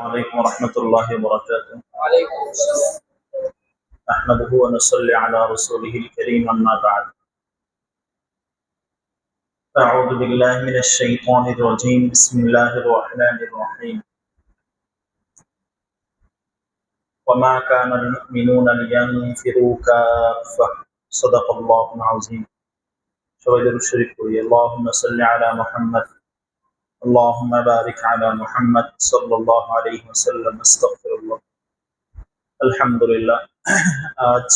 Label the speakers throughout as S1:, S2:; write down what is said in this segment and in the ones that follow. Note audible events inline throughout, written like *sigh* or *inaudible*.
S1: عليكم ورحمة الله وبركاته.
S2: وعليكم السلام.
S1: نحمده ونصلي على رسوله الكريم أما بعد. أعوذ بالله من الشيطان الرجيم. بسم الله الرحمن الرحيم. وما كان المؤمنون لينفروا كافة. صدق الله العظيم. شوية الشريف اللهم صل على محمد. اللهم بارك على محمد صلى الله عليه وسلم استغفر الله আলহামদুলিল্লাহ আজ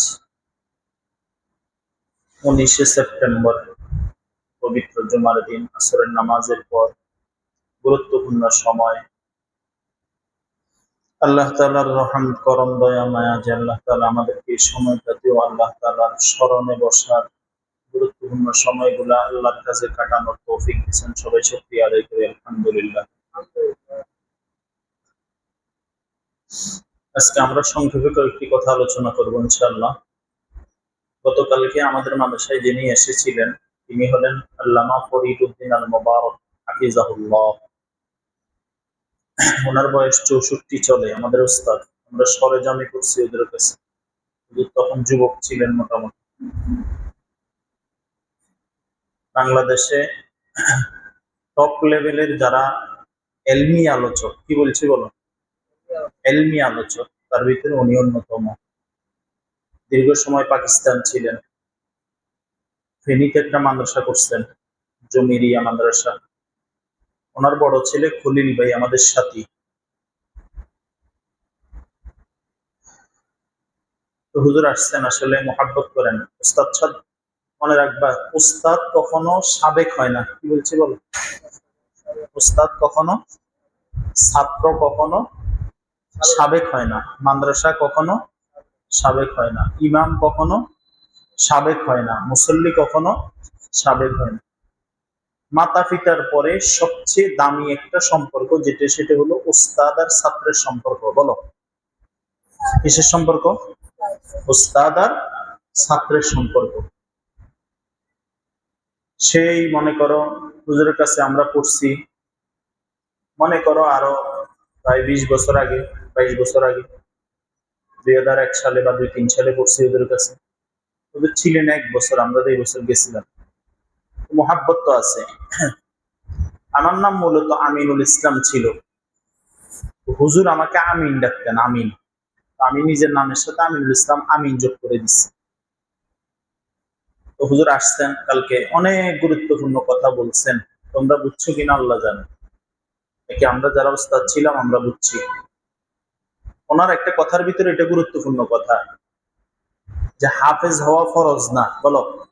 S1: উনিশে সেপ্টেম্বর পবিত্র জুমার দিন আসরের নামাজের পর গুরুত্বপূর্ণ সময় আল্লাহ তালার রহম করম দয়া মায়া যে আল্লাহ তালা আমাদেরকে এই সময়টাতেও আল্লাহ তালার স্মরণে বসার গুরুত্বপূর্ণ সময়গুলা আল্লাহর কাছে কাটানোর তৌফিক দিচ্ছেন সবাই শক্তি আদায় করে, আলহামদুলিল্লাহ। আজকে আমরা সংক্ষেপে কয়েকটি কথা আলোচনা করব ইনশাআল্লাহ। গতকালকে আমাদের মাদ্রাসায় যিনি এসেছিলেন, তিনি হলেন আল্লামা ফরিদুদ্দিন আল মোবারক হাফিজাহুল্লাহ। ওনার বয়স চৌষট্টি চলে, আমাদের উস্তাদ। আমরা সরেজামি করছি ওদের কাছে। তখন যুবক ছিলেন মোটামুটি। বাংলাদেশে টপ লেভেলের যারা এলমি আলোচক, কি বলছি বলো? এলমি আলোচক, তার ভিতরে উনি অন্যতম। দীর্ঘ সময় পাকিস্তান ছিলেন। ফেনীতে একটা মাদ্রাসা করছেন, জমিরিয়া মাদ্রাসা। ওনার বড় ছেলে খলিল ভাই, আমাদের সাথী। হুজুর আসছেন, আসলে মোহাব্বত করেন। উস্তাদ মনে রাখবা, উস্তাদ কখনো সাবেক হয় না। কি বলছি বলো? উস্তাদ কখনো, ছাত্র কখনো সাবেক হয় না। মাদ্রাসা কখনো সাবেক হয় না। ইমাম কখনো সাবেক হয় না। মুসল্লি কখনো সাবেক হয় না। মাতা পিতার পরে সবচেয়ে দামি একটা সম্পর্ক যেটা, সেটা হলো উস্তাদ আর ছাত্রের সম্পর্ক। বলো। কিসের সম্পর্ক? উস্তাদ আর ছাত্রের সম্পর্ক। সেই মনে করো হুজুরের কাছে আমরা পড়ছি। মনে করো আরও প্রায় বিশ বছর আগে, বাইশ বছর আগে, দুই হাজার এক সালে বা দুই তিন সালে পড়ছি ওদের কাছে। ওদের ছিলেন এক বছর, আমরা তো এই বছর গেছিলাম। মোহাব্বত তো আছে। আমার নাম মূলত আমিনুল ইসলাম ছিল। হুজুর আমাকে আমিন ডাকতেন, আমিন। আমি নিজের নামের সাথে আমিনুল ইসলাম আমিন যোগ করে দিচ্ছি তো হুজুর আসছেন কালকে, অনেক গুরুত্বপূর্ণ কথা বলছেন। তোমরা বুঝছ কিনা আল্লাহ জানে। নাকি আমরা যারা ওস্তাদ ছিলাম, আমরা বুঝছি। ওনার একটা কথার ভিতরে এটা গুরুত্বপূর্ণ কথা। যে হাফেজ হওয়া ফরজ না, বলো।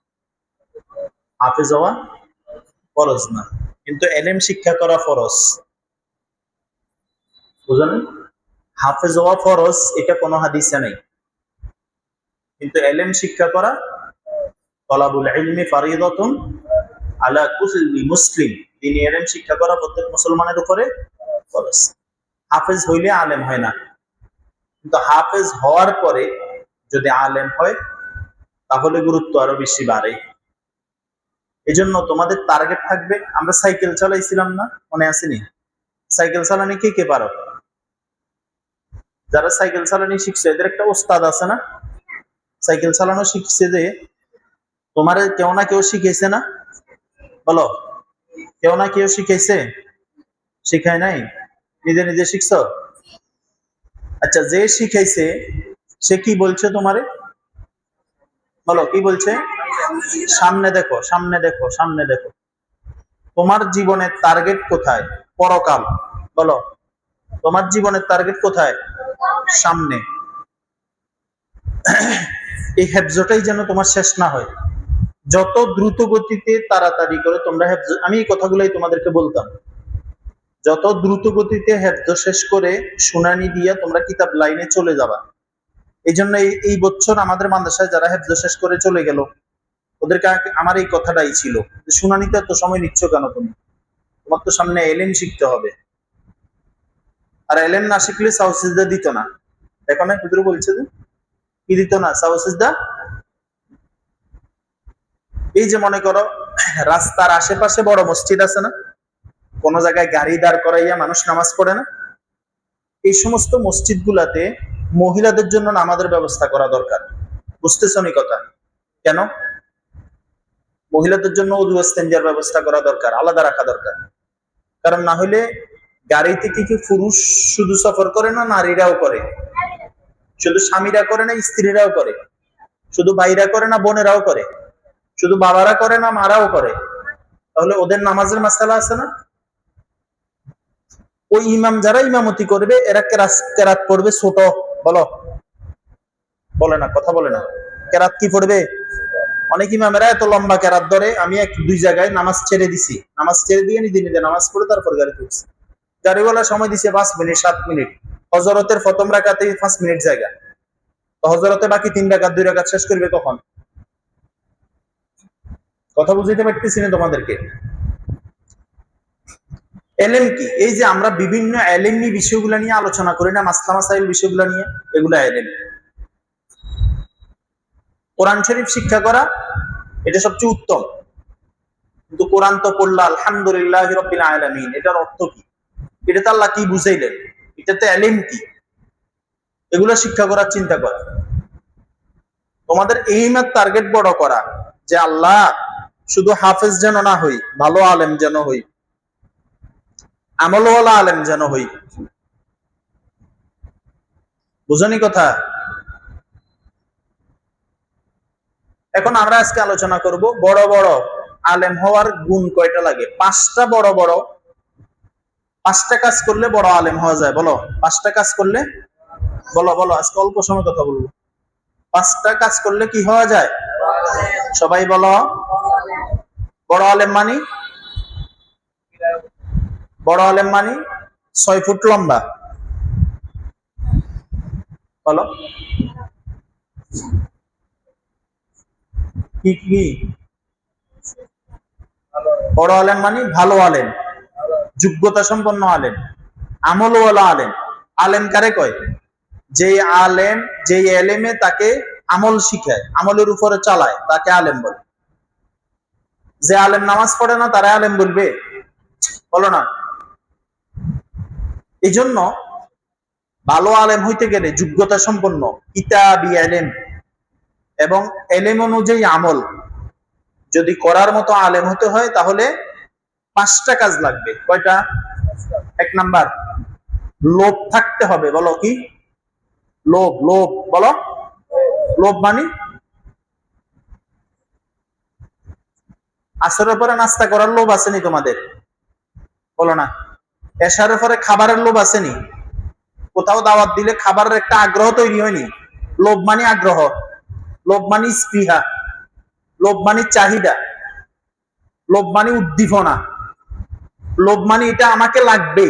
S1: হাফেজ হওয়া ফরজ না। কিন্তু এলেম শিক্ষা করা ফরজ। বুঝলেন? হাফেজ হওয়া ফরজ, এটা কোনো হাদিসে নেই। কিন্তু এলেম শিক্ষা করা তলাবুল ইলমি ফারিদাতুন আলা কুল্লি মুসলিম। শিক্ষা করা প্রত্যেক মুসলমানের উপরে ফরজ। হাফেজ হইলে আলেম হয় না। কিন্তু হাফেজ হওয়ার পরে যদি আলেম হয়, তাহলে গুরুত্ব আরও বেশি বাড়ে। এজন্য তোমাদের টার্গেট থাকবে। আমরা সাইকেল চালাইছিলাম না, মনে আসেনি? সাইকেল চালানি কে কে পারো? যারা সাইকেল চালানি শিখছে, এদের একটা ওস্তাদ আছে না? সাইকেল চালানো শিখছে যে তোমার কেউ না কেউ শিখেছে না? বলো, কেউ না কেউ শিখেছে শিখায় নাই? নিজে নিজে শিখছ? আচ্ছা যে শিখাইছে, সে কি বলছে তোমারে? বলো, কি বলছে? সামনে দেখো সামনে দেখো সামনে দেখো। তোমার জীবনের টার্গেট কোথায়? পরকাল। বলো, তোমার জীবনের টার্গেট কোথায়? সামনে। এই হেফজটাই যেন তোমার শেষ না হয়। যত দ্রুত গতিতে তাড়াতাড়ি করে তোমরা হেফজ, আমি এই কথাগুলোই তোমাদেরকে বলতাম। যত দ্রুত গতিতে হেফজ শেষ করে শুনানি দিয়ে তোমরা কিতাব লাইনে চলে যাবা। এই জন্য এই বছর আমাদের মাদ্রাসায় যারা হেফজ শেষ করে চলে গেল, ওদেরকে আমার এই কথাটাই ছিল শুনানিতে এত সময় নিচ্ছ কেন তুমি? তোমার তো সামনে এলেন শিখতে হবে। আর এলেন না শিখলে সাউসিজদা দিত না। দেখো না হুজুর বলছে যে? কি দিত না? সাউসিজদা এই যে মনে করো, রাস্তার আশেপাশে বড় মসজিদ আছে না? কোন জায়গায় গাড়ি দাঁড় করাইয়া মানুষ নামাজ পড়ে না? এই সমস্ত মসজিদগুলাতে মহিলাদের জন্য নামাজের ব্যবস্থা করা দরকার। বুঝতেছ নি কথা? কেন? মহিলাদের জন্য স্তেঞ্জার ব্যবস্থা করা দরকার, আলাদা রাখা দরকার। কারণ না হলে গাড়িতে কি কি পুরুষ শুধু সফর করে না নারীরাও করে? শুধু স্বামীরা করে না স্ত্রীরাও করে? শুধু ভাইরা করে না বোনেরাও করে? শুধু বাবারা করে না মারাও করে। তাহলে ওদের নামাজের মাসালা আছে না? ওই ইমাম যারা ইমামতি করবে, এরা কেরাত পড়বে ছোট, বলো। বলে না, কথা বলে না। কেরাত কি পড়বে? অনেক ইমামেরা এত লম্বা কেরাত ধরে, আমি এক, দুই জায়গায় নামাজ ছেড়ে দিছি। নামাজ ছেড়ে দিয়ে নিজে নিজে নামাজ পড়ে তারপর গাড়িতে উঠছি। গাড়িওয়ালা সময় দিছে পাঁচ মিনিট, সাত মিনিট। হজরতের প্রথম রাখাতে পাঁচ মিনিট জায়গা। তো হজরতে বাকি তিন রাকাত, দুই রাকাত শেষ করবে কখন? কথা বুঝতে পারতেছি না তোমাদেরকে। এলেম কি? এই যে আমরা বিভিন্ন এলেমনি বিষয়গুলো নিয়ে আলোচনা করি না, মাসলা মাসাইল বিষয়গুলো নিয়ে, এগুলো এলেম। কোরআন শরীফ শিক্ষা করা, এটা সবচেয়ে উত্তম। কিন্তু কোরআন তো পড়লা, আলহামদুলিল্লাহ রব্বিল আলামিন, এটার অর্থ কি? এটা তো আল্লাহ কি বুঝাইলেন? এটাতে এলেম কি? এগুলো শিক্ষা করার চিন্তা করা। তোমাদের এইম আর টার্গেট বড় করা যে আল্লাহ শুধু হাফেজ যেন না হই, ভালো আলেম যেন হই, আমলওয়ালা আলেম যেন হই। বুঝনি কথা? এখন আমরা আজকে আলোচনা করব বড় বড় আলেম হওয়ার গুণ কয়টা লাগে? পাঁচটা বড় বড়, পাঁচটা কাজ করলে বড় আলেম হওয়া যায়, বলো। পাঁচটা কাজ করলে, বলো বলো, আজকে অল্প সময় কথা বলব। পাঁচটা কাজ করলে কি হওয়া যায়? সবাই বলো। বড় আলেম মানি? বড় আলেম মানি? ছয় ফুট লম্বা। বলো। কি কি বড় আলেম মানি? ভালো আলেম। যোগ্যতা সম্পন্ন আলেম। আমলওয়ালা আলেম। আলেম কারে কয়? যে আলেম যে এলেমে তাকে আমল শিখায় আমলের উপরে চালায় তাকে আলেম বলে। যে আলেম নামাজ পড়ে না তারা আলেম বলবে। বলো না। এই জন্য ভালো আলেম হইতে গেলে যোগ্যতা সম্পন্ন, কিতাবি এলেম এবং এলেম অনুযায়ী আমল। যদি করার মতো আলেম হতে হয়, তাহলে পাঁচটা কাজ লাগবে। কয়টা? এক নাম্বার, লোভ থাকতে হবে। বলো কি? লোভ লোভ, বলো। লোভ মানে? আসরের পরে নাস্তা করার লোভ আসেনি তোমাদের? বলো না। এসারের পরে খাবারের লোভ আসেনি? কোথাও দাওয়াত দিলে খাবারের একটা আগ্রহ তৈরি হয়নি? লোভ মানে আগ্রহ, লোভ মানে স্পৃহা, লোভ মানে চাহিদা, লোভ মানে উদ্দীপনা, লোভ মানে এটা আমাকে লাগবে।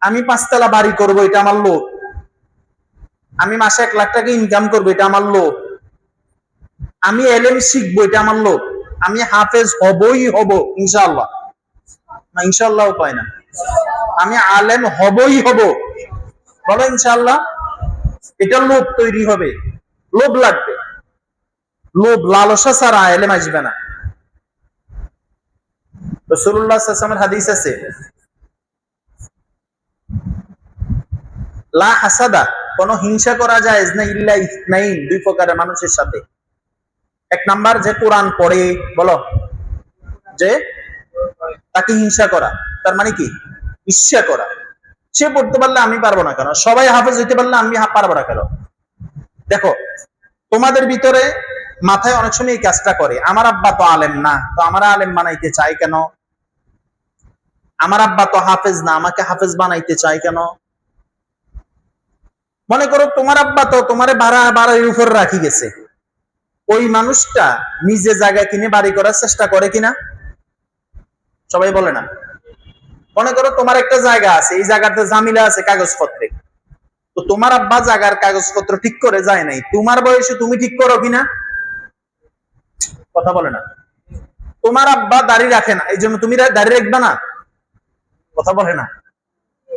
S1: আমি পাঁচতলা বাড়ি করব, এটা আমার লোভ। আমি মাসে এক লাখ টাকা ইনকাম করব, এটা আমার লোভ। আমি এলএম শিখব, এটা আমার লোভ। আমি হাফেজ হবই হব, ইনশাআল্লাহ। না, ইনশাআল্লাহ পায় না। আমি আলেম হবই হব। বলো ইনশাআল্লাহ। এটা লোভ তৈরি হবে। লোভ লাগবে। লোভ, লালসা ছাড়া এলেম আসবে না। হাদিস আছে। লা হাসাদা, কোনো হিংসা করা যায় না, ইল্লা ইসনাইন, দুই প্রকারের মানুষের সাথে। এক নাম্বার যে কোরআন পড়ে, বলো। যে তাকে হিংসা করা, তার মানে কি? ঈর্ষা করা। সে পড়তে পারলে আমি পারব না কেন? সবাই হাফেজ হইতে পারলে আমি পারব না কেন? দেখো, তোমাদের ভিতরে মাথায় অনেক সময় এই কাজটা করে। আমার আব্বা তো আলেম না, তো আমার আলেম বানাইতে চাই কেন? আমার আব্বা তো হাফেজ না, আমাকে হাফেজ বানাইতে চাই কেন? মনে করো তোমার আব্বা তো তোমার ভাড়া বাড়ির উপর রাখি গেছে। ওই মানুষটা নিজে জায়গা কিনে বাড়ি করার চেষ্টা করে কিনা? সবাই বলে না। মনে করো তোমার একটা জায়গা আছে, এই জায়গাতে জামিলা আছে কাগজপত্রে। তো তোমার আব্বা জায়গার কাগজপত্র ঠিক করে যায় নাই। তোমার বয়সে তুমি ঠিক করো কিনা? কথা বলে না। তোমার আব্বা দাড়ি রাখে না এই জন্য তুমি রা- দাড়ি রাখবে না? কথা বলে না।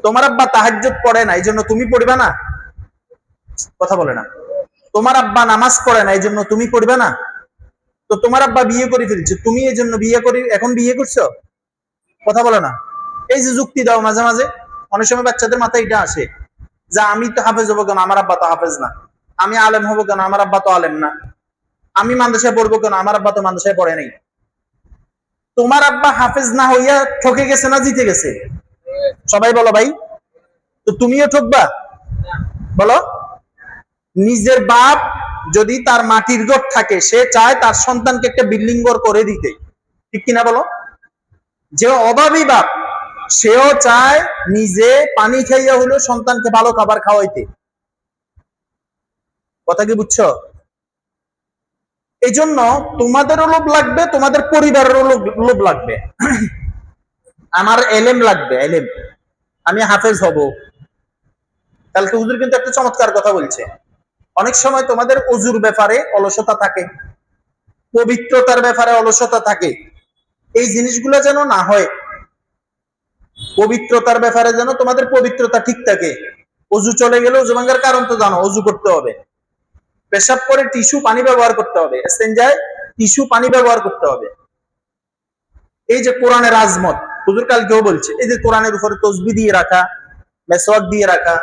S1: তোমার আব্বা তাহাজ্জুদ পড়ে না এই জন্য তুমি পড়বে না? কথা বলে না। তোমার আব্বা নামাজ পড়ে না এই জন্য তুমি পড়বে না? তো তোমার আব্বা বিয়ে করে ফেলছে, তুমি এই জন্য বিয়ে করি, এখন বিয়ে করছ? কথা বলে না। এই যে যুক্তি দাও মাঝে মাঝে, অনেক সময় বাচ্চাদের মাথায় এটা আসে যে আমি তো হাফেজ হব কেন, আমার আব্বা তো হাফেজ না। আমি আলেম হব কেন, আমার আব্বা তো আলেম না। আমি মাদ্রাসায় পড়ব কেন, আমার আব্বা তো মাদ্রাসায় পড়ে নাই। তোমার আব্বা হাফেজ না হইয়া ঠকে গেছে না জিতে গেছে? সবাই বলো ভাই। তো তুমিও ঠকবা? বলো। নিজের বাপ যদি তার মাটির ঘর থাকে, সে চায় তার সন্তানকে একটা বিল্ডিং করে দিতে। ঠিক কিনা বলো? যে অভাবী বাপ, সেও চায় নিজে পানি খাইয়া হলেও সন্তানকে ভালো খাবার খাওয়াইতে। কথা কি বুঝছ? এই জন্য তোমাদেরও লোভ লাগবে, তোমাদের পরিবারেরও লোভ- লাগবে। *clears throat* আমার এলেম লাগবে, এলেম। আমি হাফেজ হব। কালকে হুজুর কিন্তু একটা চমৎকার কথা বলছে। অনেক সময় তোমাদের অজুর ব্যাপারে অলসতা থাকে, পবিত্রতার ব্যাপারে অলসতা থাকে। এই জিনিসগুলো যেন না হয়, পবিত্রতার ব্যাপারে যেন তোমাদের পবিত্রতা ঠিক থাকে। অজু চলে গেলে অজু ভাঙ্গার কারণ তো জানো, অজু করতে হবে। পেশাব করে টিস্যু পানি ব্যবহার করতে হবে এসেঞ্জায় টিস্যু পানি ব্যবহার করতে হবে। এই যে কোরআনের আজমত, হুজুর কালকেও বলছে, এই যে কোরআনের উপরে তসবি দিয়ে রাখা, মেসওয়াক দিয়ে রাখা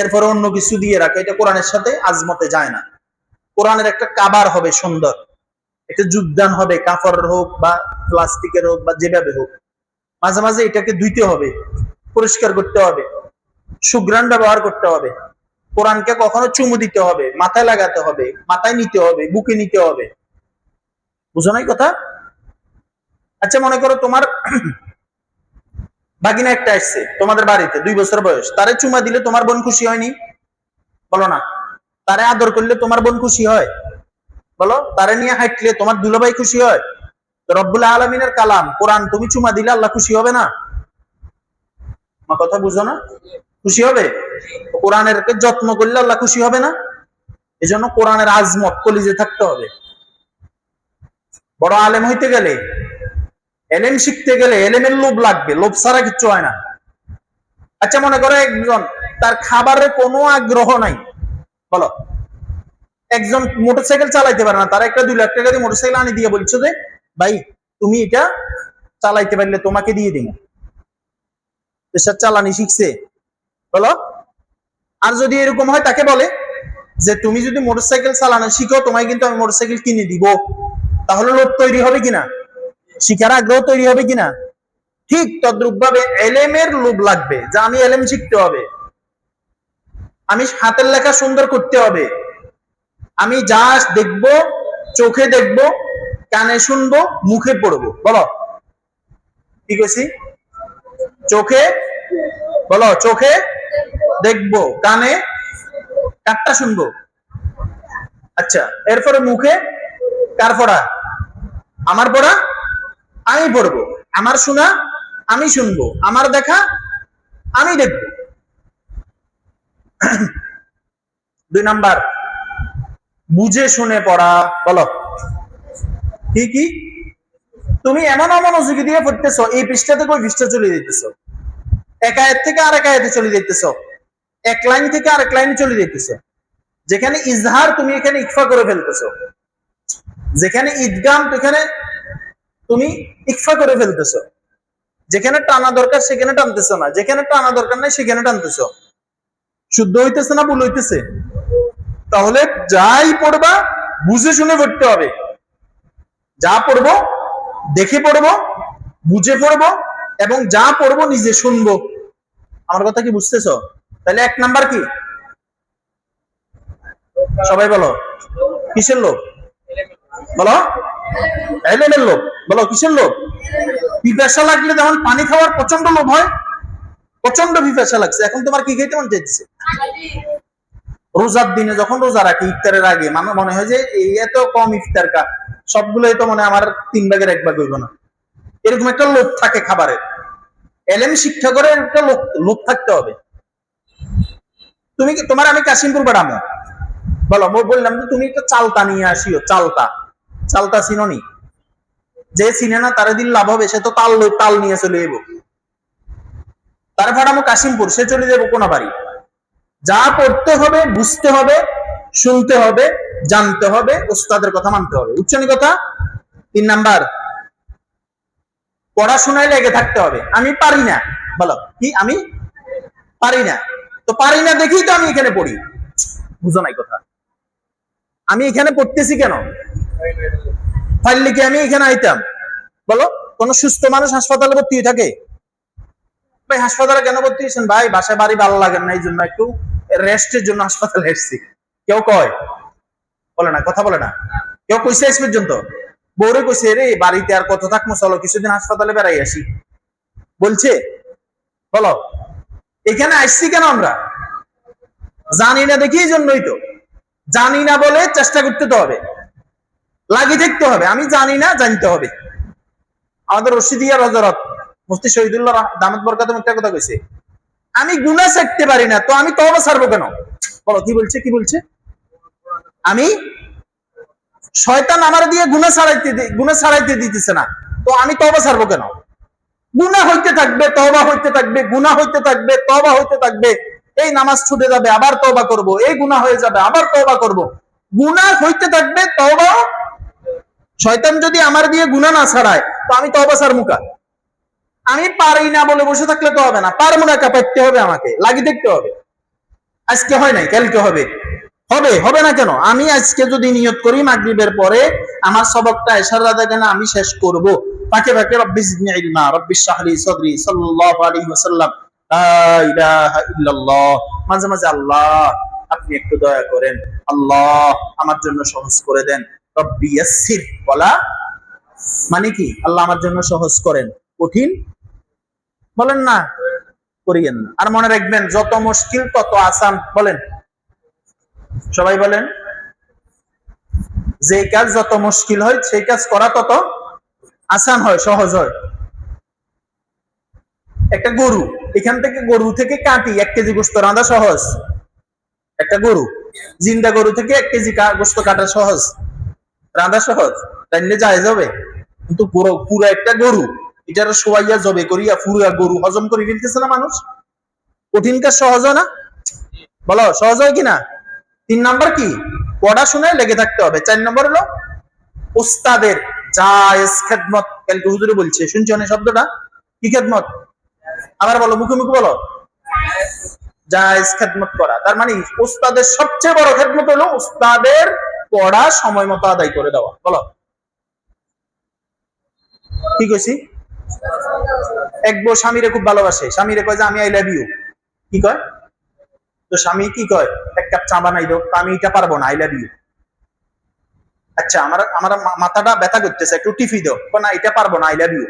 S1: এরপরে অন্য কিছু দিয়ে রাখা, এটা কোরআনের সাথে আজমতে যায় না। কোরআনের একটা কাবার হবে সুন্দর। একটা যোগদান হবে কাফর হোক বা প্লাস্টিকের হোক বা যেভাবে হোক। মাঝে মাঝে এটাকে ধুইতে হবে, পরিষ্কার করতে হবে সুগ্রান ব্যবহার করতে হবে। কোরআনকে কখনো চুমু দিতে হবে, মাথায় লাগাতে হবে, মাথায় নিতে হবে, বুকে নিতে হবে। বুঝো নাই কথা? আচ্ছা মনে করো তোমার বাগিনা একটা আসছে, তোমাদের বাড়িতে, দুই বছর বয়স। তারে চুমা দিলে তোমার বোন খুশি হয়নি? বলো না। তারে আদর করলে তোমার বোন খুশি হয়? বলো, তারে নিয়ে হাঁটলে তোমার দুলাভাই খুশি হয়? তো রব্বুল আলমিনের কালাম, কোরআন, তুমি চুমা দিলে আল্লাহ খুশি হবে না? আমার কথা বুঝো না? খুশি হবে? কোরআনের যত্ন করলে আল্লাহ খুশি হবে না? এই জন্য কোরআনের আজমত কলিজে থাকতে হবে। বড় আলেম হইতে গেলে এলেম শিখতে গেলে এলেমের লোভ লাগবে, লোভ ছাড়া কিচ্ছু হয় না। আচ্ছা মনে করো একজন, তার খাবারে কোনো আগ্রহ নাই। বলো। একজন মোটরসাইকেল চালাইতে পারে না, তার একটা দুই লাখ টাকা দিয়ে মোটরসাইকেল আনি দিয়ে বলছো যে, ভাই, তুমি এটা চালাইতে পারলে তোমাকে দিয়ে দিব দেশের চালানি শিখছে। বলো। আর যদি এরকম হয়, তাকে বলে যে, তুমি যদি মোটরসাইকেল চালানো শিখো, তোমায় কিন্তু আমি মোটরসাইকেল কিনে দিব। তাহলে লোভ তৈরি হবে কিনা? শিখার আগ্রহ তৈরি হবে কিনা? ঠিক তদ্রুপ ভাবে এলেমের লোভ লাগবে, যে আমি এলেম শিখতে হবে। আমি হাতের লেখা সুন্দর করতে হবে। আমি যা দেখব, চোখে দেখব, কানে শুনব, মুখে পড়ব। বলো। কি কইছি? চোখে? বলো, চোখে দেখব, কানে কারটা শুনব। আচ্ছা এরপরে মুখে কার পড়া? আমার পড়া? আমি পড়ব। আমার শোনা, আমি শুনব। আমার দেখা, আমি দেখব। *clears throat* দুই নাম্বার। বুঝে শুনে পড়া, বলো। কি কি? তুমি এমন অমনোযোগী দিয়ে পড়তেছো, এই পৃষ্ঠা থেকে ওই পৃষ্ঠা চলে যেতেছো এক আয়াত থেকে আরেক আয়াতে চলে যেতেছো এক লাইন থেকে আরেক লাইনে চলে যেতেছো যেখানে ইজহার তুমি এখানে ইকফা করে ফেলতেছ। যেখানে ঈদগাম, সেখানে তুমি ইকফা করে ফেলতেছো। যেখানে টানা দরকার সেখানে টানতেছো না। যেখানে টানা দরকার নাই সেখানে টানতেছো। শুদ্ধ হইতেছে না ভুল হইতেছে? তাহলে যাই পড়বা, বুঝে শুনে পড়তে হবে। যা পড়ব, দেখে পড়ব, বুঝে পড়ব এবং যা পড়ব নিজে শুনব। আমার কথা কি বুঝতেছ? তাহলে এক নাম্বার কি? সবাই বলো। কিসের লোক বলো। এলেমের লোক বলো, কিসের লোক পিপাসা লাগলে পানি খাওয়ার প্রচণ্ড লোভ হয় প্রচণ্ড পিপাসা লাগছে। এখন তোমার কি খেতে চাইছে রোজার দিনে যখন রোজা রাখি, ইফতারের আগে মানে মনে হয় যে এই এত কম ইফতার কা সবগুলোই তো মানে আমার তিন ভাগের এক ভাগ হইব না। এরকম একটা লোভ থাকে খাবারের এলেম শিক্ষা করে একটা লোক লোভ থাকতে হবে। তুমি তোমার আমি কাশিমপুর পাঠামো বলো বললাম যে তুমি একটা চালতা নিয়ে আসিও, চালতা। চালতা চিননি। যে চিনে না তারা দিন লাভ হবে, সে তো তাল তাল নিয়ে চলে যাব তারা পাঠামো কাশিমপুর সে চলে যাব কোন বাড়ি যা পড়তে হবে, বুঝতে হবে, শুনতে হবে, জানতে হবে, ওস্তাদের কথা মানতে হবে। উচ্চানি কথা তিন নাম্বার, পড়াশোনায় লেগে থাকতে হবে। আমি পারি না। বলো, কি, আমি পারি না? তো পারি না দেখেই তো আমি এখানে পড়ি। বুঝো নাই কথা। আমি এখানে পড়তেছি কেন? পারলে কি আমি এখানে আইতাম? বলো, কোন সুস্থ মানুষ হাসপাতালে ভর্তি হয়ে থাকে? ভাই, হাসপাতালে কেন ভর্তি হয়েছেন? ভাই, বাসায় বাড়ি ভালো লাগে না, এই জন্য একটু রেস্টের জন্য হাসপাতালে এসেছি। কেউ কয়? বলে না, কথা বলে না। কেউ কইছে আজ পর্যন্ত? বৌরে কইছে রে বাড়িতে আর কত থাকব চলো, কিছুদিন হাসপাতালে বেড়াই আসি। বলছে, বলো, এখানে আসছি কেন আমরা? জানি না দেখি, এই জন্যই তো। জানি না বলে চেষ্টা করতে তো হবে। লাগি থাকতে হবে, আমি জানি না, জানতে হবে। আমাদের রশিদিয়া হজরত মুফতি শহীদুল্লাহ দামত বরকাতুম একটা কথা কইছে, আমি গুনাহ ছাড়তে পারি না, তো আমি তওবা ছাড়বো কেন? বলো, কি বলছে কি বলছে? আমি শয়তান আমার দিয়ে গুনাহ ছাড়াইতে গুনাহ ছাড়াইতে দিতেছে না, তো আমি তওবা ছাড়বো কেন? গুনাহ হইতে থাকবে, তওবা হইতে থাকবে, গুনাহ হইতে থাকবে, তওবা হইতে থাকবে, এই নামাজ ছুটে যাবে, আবার তওবা করব, এই গুনাহ হয়ে যাবে, আবার তওবা করব। গুনাহ হইতে থাকবে, তওবা শয়তান যদি আমার দিয়ে গুনাহ না ছাড়ায়, তো আমি তওবা ছাড় মুকা। আমি পারি না বলে বসে থাকলে তো হবে না। পারব না কাপাইতে হবে আমাকে, লাগি দেখতে হবে। আজকে হয় নাই, কালকে হবে। হবে হবে না কেন? আমি আজকে যদি নিয়ত করি মাগরিবের পরে, আমার সবকটা এশার রাজা কেন আমি শেষ করব? ফাঁকে ফাঁকে রব্বি জিদনি ইলমা, রব্বি শাহরি সদরি, সাল্লাল্লাহু আলাইহি ওয়াসাল্লাম, লা ইলাহা ইল্লাল্লাহ। মাঝে মাঝে, আল্লাহ, আপনি একটু দয়া করেন। আল্লাহ, আমার জন্য সহজ করে দেন। বলা মানে কি? আল্লাহ আমার জন্য সহজ করেন, কঠিন বলেন না, করিয়েন না। আর মনে রাখবেন, যত মুশকিল, তত আসান, বলেন। সবাই বলেন, যে কাজ যত মুশকিল হয়, সেই কাজ করা তত আসান হয়, সহজ হয়। একটা গরু, এখান থেকে গরু থেকে কাটি, এক কেজি গোস্ত রাঁধা সহজ। একটা গরু, জিন্দা গরু থেকে এক কেজি গোস্ত কাটা সহজ। রাঁধা সহজ, তাইলে যায় যাবে। কিন্তু পুরো একটা গরু এটার শোয়াইয়া জবে করিয়া, পুরো গরু হজম করে ফেলতেছে না মানুষ। কঠিন কাজ সহজ না? বলো, সহজ হয় কিনা? তিন নাম্বার কি? পড়াশোনায় লেগে থাকতে হবে। চার নম্বর হলো উস্তাদের জায়েজ খেদমত। কালকে হুজুরে বলছে, শুনছো না শব্দটা? কি খেদমত? আবার বলো মুখে মুখে বলো। জায়েজ খেদমত করা। তার মানে ওস্তাদের সবচেয়ে বড় খেদমত হলো উস্তাদের পড়া সময় মতো আদায় করে দেওয়া, বলো। কি কইছি? এক বউ স্বামীরে খুব ভালোবাসে। স্বামীরে কয় যে, আমি আই লাভ ইউ কি কয়? তো স্বামী কি কয়? এক কাপ চা বানাই দাও আমি এটা পারব না আই লাভ ইউ আচ্ছা আমার আমার মাথাটা ব্যথা করতেছে, একটু টিফি দাও। না, এটা পারব না আই লাভ ইউ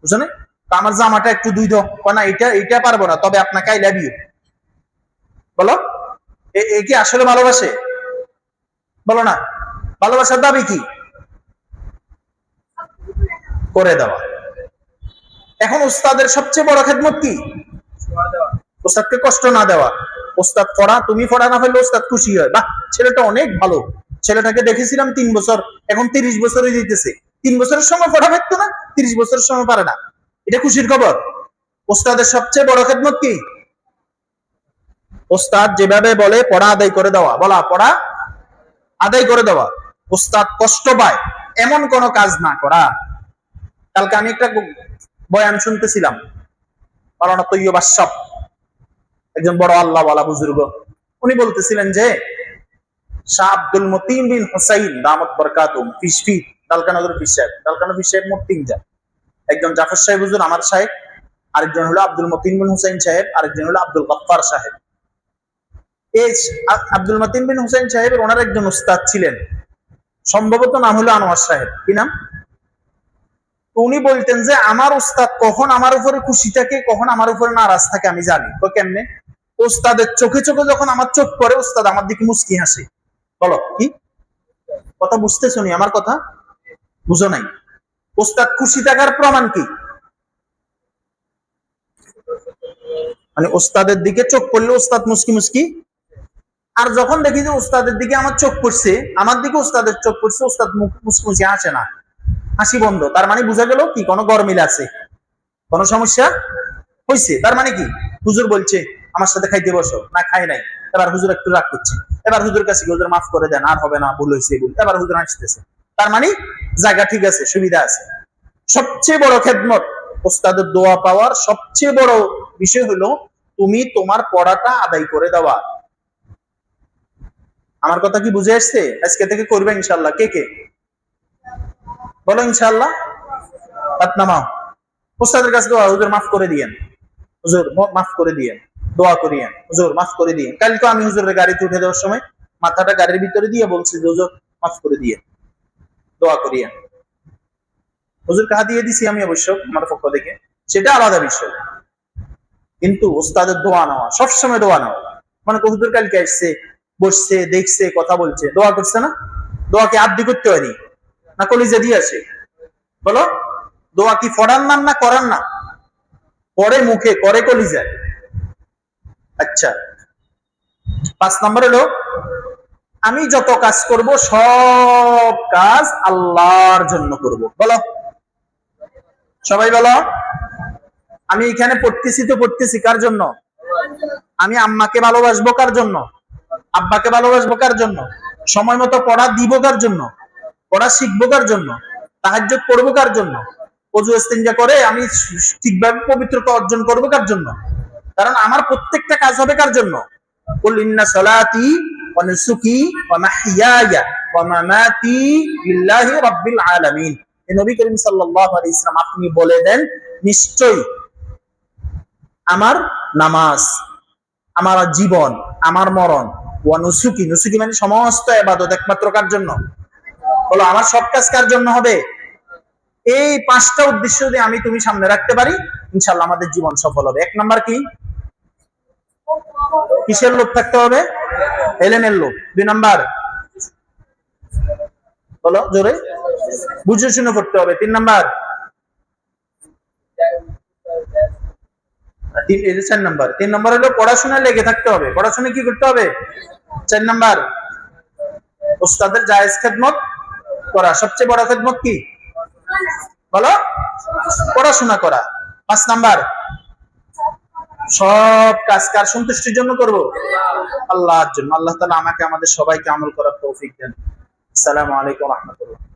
S1: বুঝছ না? আমার জামাটা একটু দুই দাও। না, এটা এটা পারব না, তবে আপনাকে আই লাভ ইউ বলো? এ কি আসলে ভালোবাসে? বলো না, ভালোবাসার দাবি কি? করে দেওয়া। এখন উস্তাদের সবচেয়ে বড় খেদমত কি? ওস্তাদকে কষ্ট না দেওয়া। ওস্তাদ পড়া, তুমি পড়া না ফেললে ওস্তাদ খুশি হয়। বাহ, ছেলেটা অনেক ভালো। ছেলেটাকে দেখেছিলাম তিন বছর, এখন তিরিশ বছর যেতেছে তিন বছরের সময় পড়া পারতো না, তিরিশ বছরের সময় পারে না। এটা খুশির খবর। ওস্তাদের সবচেয়ে বড় খেদমত কি? ওস্তাদ যেভাবে বলে, পড়া আদায় করে দেওয়া। বলা, পড়া আদায় করে দেওয়া। ওস্তাদ কষ্ট পায়, এমন কোন কাজ না করা। কালকে আমি একটা বয়ান শুনতেছিলাম। একজন বড় আল্লাহ বুজুর্গ। উনি বলতেছিলেন যে, শাহ হুসাইন ফিসফি একজন জাফর সাহেব, হুজুর, আমার সাহেব। আরেকজন হলো আব্দুল মতিন বিন হুসাইন সাহেব, আরেকজন হলো আব্দুল গফফার সাহেব। এই আব্দুল মতিন বিন হুসাইন সাহেবের ওনার একজন উস্তাদ ছিলেন। সম্ভবত নাম হলো আনোয়ার সাহেব। কি নাম? উনি বলতেন যে, আমার উস্তাদ কখন আমার উপরে খুশি থাকে, কখন আমার উপরে নারাজ থাকে আমি জানি। তো কেমনে? উস্তাদের চোখে চোখে যখন আমার চোখ পড়ে, উস্তাদ আমার দিকে মুস্কি হাসে। বলো, কি? কথা বুঝতেছো নি? আমার কথা? বুঝো নাই। উস্তাদ খুশি থাকার প্রমাণ কি? মানে উস্তাদের দিকে চোখ পড়লে উস্তাদ মুস্কি মুস্কি আর যখন দেখি যে উস্তাদের দিকে আমার চোখ পড়ছে, আমার দিকে উস্তাদের চোখ পড়ছে, উস্তাদ মুখ মুস্কি হাসে না। হাসি বন্ধ। তার মানে বোঝা গেল কি, কোনো গরমিল আছে। কোনো সমস্যা হয়েছে তার মানে কি, হুজুর বলছে, আমার সাথে খাইতে বসো। না খাই নাই। এবার হুজুর একটু রাগ করছে। এবার হুজুর কাছে হুজুর, মাফ করে দেন, আর হবে না, ভুল হয়েছে ভুল। এবার হুজুর আসতেছে তার মানে জায়গা ঠিক আছে, সুবিধা আছে। সবচেয়ে বড় খেদমত ওস্তাদের দোয়া পাওয়ার সবচেয়ে বড় বিষয় হলো, তুমি তোমার পড়াটা আদায় করে দেওয়া। আমার কথা কি বুঝে আসছে? আজকে থেকে করবে ইনশাল্লাহ কে কে? বলো ইনশাল্লাহ কাছে দোয়া, হুজুর মাফ করে দিয়েন। হুজুর মাফ করে দিয়েন। দোয়া করিয়েন। হুজুর, মাফ করে দিয়েন। কালকে আমি হুজুরের গাড়িতে উঠে দেওয়ার সময় মাথাটা গাড়ির ভিতরে দিয়ে বলছি যে, হুজুর, মাফ করে দিয়ে দোয়া করিয়েন। হুজুর কাহা দিয়ে দিছি আমি অবশ্য, আমার পক্ষ থেকে। সেটা আলাদা বিষয়। কিন্তু ওস্তাদের দোয়া নেওয়া, সবসময় দোয়া নেওয়া। মানে হুজুর কালকে আসছে? বসছে, দেখছে, কথা বলছে। দোয়া করছে না? দোয়াকে আব্দি করতে হয়নি। না কলিজা দিয়ে আসে বলো, দোয়া কি ফড়ার নাম না করার নাম? পরে মুখে, করে কলিজায়। আচ্ছা। পাঁচ নম্বর হলো, আমি যত কাজ করব, সব কাজ আল্লাহর জন্য করব। বলো। সবাই বলো। আমি এখানে পড়তেছি তো পড়তেছি, কার জন্য? আমি আম্মাকে ভালোবাসবো কার জন্য? আব্বাকে ভালোবাসবো কার জন্য? সময় মতো পড়া দিব কার জন্য? পড়া শিখব কার জন্য? তাহাজ্য পড়ব কার জন্য? অজু ইস্তেঞ্জা করে আমি ঠিকভাবে পবিত্রতা অর্জন করব কার জন্য? কারণ আমার প্রত্যেকটা কাজ হবে কার জন্য? আপনি বলে দেন, নিশ্চয়ই আমার নামাজ, আমার জীবন, আমার মরণ ওয়া নুসুকি নুসুকি মানে সমস্ত ইবাদত একমাত্র কার জন্য? বলো, আমার সব কাজ কার জন্য হবে? এই পাঁচটা উদ্দেশ্য যদি আমি তুমি সামনে রাখতে পারি ইনশাল্লাহ আমাদের জীবন সফল হবে। এক নাম্বার কি? কিসের লোক থাকতে হবে? এলেমের লোক দুই নাম্বার? বলো, জোরে। বুঝে শুনে করতে হবে। তিন নাম্বার? চার তিন হলো পড়াশোনায় লেগে থাকতে হবে। পড়াশোনা কি করতে হবে? চার ওস্তাদের জায়েজ খেদমত করা। সবচেয়ে বড় খেদমত কি? বলো। পড়াশোনা করা। পাঁচ নাম্বার, সব কাজ কার সন্তুষ্টির জন্য করব? আল্লাহর জন্য। আল্লাহ তাআলা আমাকে, আমাদের সবাইকে আমল করার তৌফিক দেন। আসসালামু আলাইকুম রহমতুল্লাহ।